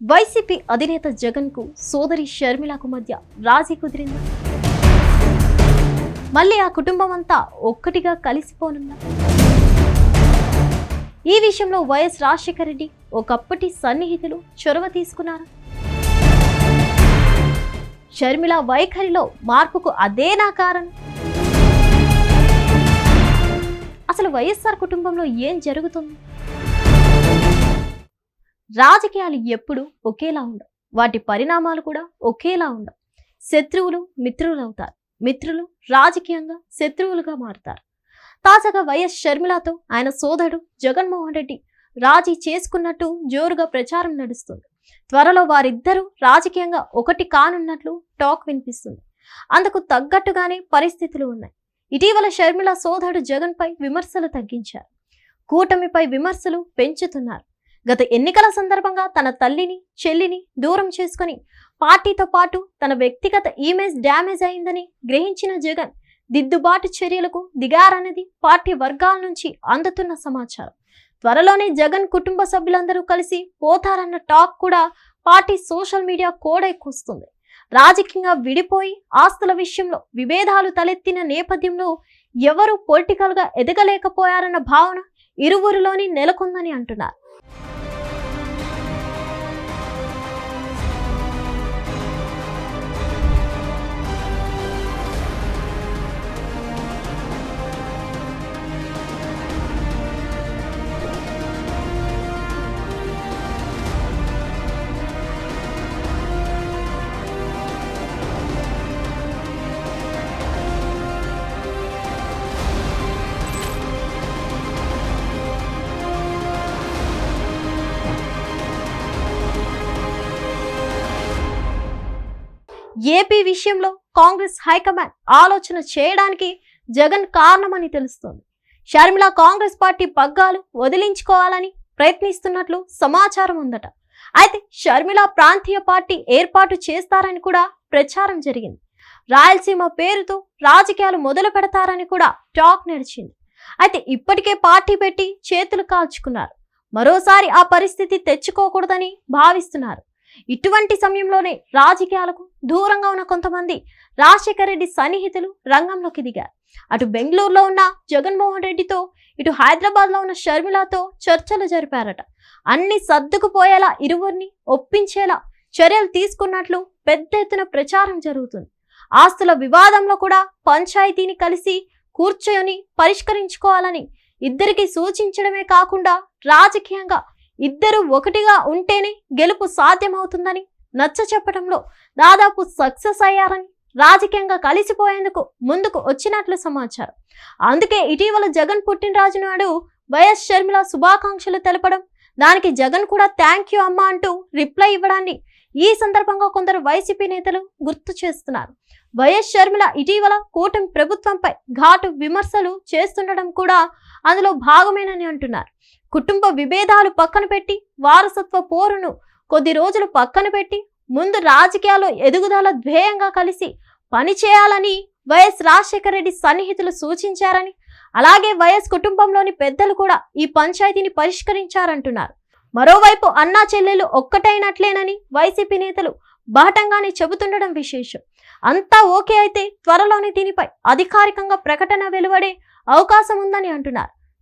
YCP అధినేత జగన్కు సోదరి షర్మిలకు మధ్య రాజీ కుదిరిందా. మళ్ళీ ఆ కుటుంబం అంతా ఒక్కటిగా కలిసిపోనున్నా. ఈ విషయంలో వైఎస్ రాజశేఖర రెడ్డి ఒకప్పటి సన్నిహితులు చొరవ తీసుకున్నారు. షర్మిల వైఖరిలో మార్పుకు అదేనా కారణం. అసలు వైఎస్ఆర్ కుటుంబంలో ఏం జరుగుతుంది? రాజకీయాలు ఎప్పుడు ఒకేలా ఉండవు. వాటి పరిణామాలు కూడా ఒకేలా ఉండవు. శత్రువులు మిత్రులు అవుతారు మిత్రులు రాజకీయంగా శత్రువులుగా మారుతారు. తాజాగా వైఎస్ షర్మిలతో ఆయన సోదరుడు జగన్మోహన్ రెడ్డి రాజీ చేసుకున్నట్టు జోరుగా ప్రచారం నడుస్తుంది. త్వరలో వారిద్దరూ రాజకీయంగా ఒకటి కానున్నట్లు టాక్ వినిపిస్తుంది. అందుకు తగ్గట్టుగానే పరిస్థితులు ఉన్నాయి. ఇటీవల షర్మిల సోదరుడు జగన్పై విమర్శలు తగ్గించారు. కూటమిపై విమర్శలు పెంచుతున్నారు. గత ఎన్నికల సందర్భంగా తన తల్లిని చెల్లిని దూరం చేసుకొని పార్టీతో పాటు తన వ్యక్తిగత ఇమేజ్ డ్యామేజ్ అయిందని గ్రహించిన జగన్ దిద్దుబాటు చర్యలకు దిగారన్నది పార్టీ వర్గాల నుంచి అందుతున్న సమాచారం. త్వరలోనే జగన్ కుటుంబ సభ్యులందరూ కలిసి పోతారన్న టాక్ కూడా పార్టీ సోషల్ మీడియా కోడెక్కుస్తుంది రాజకీయంగా విడిపోయి ఆస్తుల విషయంలో విభేదాలు తలెత్తిన నేపథ్యంలో ఎవరు పొలిటికల్గా ఎదగలేకపోయారన్న భావన ఇరువురిలోని నెలకొందని అంటున్నారు. you ఏపీ విషయంలో కాంగ్రెస్ హైకమాండ్ ఆలోచన చేయడానికి జగన్ కారణమని తెలుస్తోంది. షర్మిల కాంగ్రెస్ పార్టీ పగ్గాలు వదిలించుకోవాలని ప్రయత్నిస్తున్నట్లు సమాచారం ఉందట. అయితే షర్మిల ప్రాంతీయ పార్టీ ఏర్పాటు చేస్తారని కూడా ప్రచారం జరిగింది. రాయలసీమ పేరుతో రాజకీయాలు మొదలు పెడతారని కూడా టాక్ నడిచింది. అయితే ఇప్పటికే పార్టీ పెట్టి చేతులు కాల్చుకున్నారు. మరోసారి ఆ పరిస్థితి తెచ్చుకోకూడదని భావిస్తున్నారు. ఇటువంటి సమయంలోనే రాజకీయాలకు దూరంగా ఉన్న కొంతమంది రాజశేఖర రెడ్డి సన్నిహితులు రంగంలోకి దిగారు. అటు బెంగళూరులో ఉన్న జగన్మోహన్ రెడ్డితో ఇటు హైదరాబాద్లో ఉన్న షర్మిలతో చర్చలు జరిపారట. అన్ని సర్దుకుపోయేలా ఇరువురిని ఒప్పించేలా చర్యలు తీసుకున్నట్లు పెద్ద ఎత్తున ప్రచారం జరుగుతుంది. ఆస్తుల వివాదంలో కూడా పంచాయతీని కలిసి కూర్చొని పరిష్కరించుకోవాలని ఇద్దరికి సూచించడమే కాకుండా రాజకీయంగా ఇద్దరు ఒకటిగా ఉంటేనే గెలుపు సాధ్యమవుతుందని నచ్చ చెప్పడంలో దాదాపు సక్సెస్ అయ్యారని రాజకీయంగా కలిసిపోయేందుకు ముందుకు వచ్చినట్లు సమాచారం. అందుకే ఇటీవల జగన్ పుట్టినరాజు నాడు వైఎస్ షర్మిల శుభాకాంక్షలు తెలపడం దానికి జగన్ కూడా థ్యాంక్ యూ అమ్మా అంటూ రిప్లై ఇవ్వడాన్ని ఈ సందర్భంగా కొందరు వైసీపీ నేతలు గుర్తు చేస్తున్నారు. వైఎస్ షర్మిల ఇటీవల కూటమి ప్రభుత్వంపై ఘాటు విమర్శలు చేస్తుండడం కూడా అందులో భాగమేనని అంటున్నారు. కుటుంబ విభేదాలు పక్కన పెట్టి వారసత్వ పోరును కొద్ది రోజులు పక్కన పెట్టి ముందు రాజకీయాల్లో ఎదుగుదల ధ్యేయంగా కలిసి పనిచేయాలని వైఎస్ రాజశేఖర రెడ్డి సన్నిహితులు సూచించారని అలాగే వైఎస్ కుటుంబంలోని పెద్దలు కూడా ఈ పంచాయతీని పరిష్కరించారంటున్నారు. మరోవైపు అన్నా చెల్లెలు ఒక్కటైనట్లేనని వైసీపీ నేతలు బాటంగానే చెబుతుండడం విశేషం. అంతా ఓకే అయితే త్వరలోనే దీనిపై అధికారికంగా ప్రకటన వెలువడే అవకాశం ఉందని అంటున్నారు.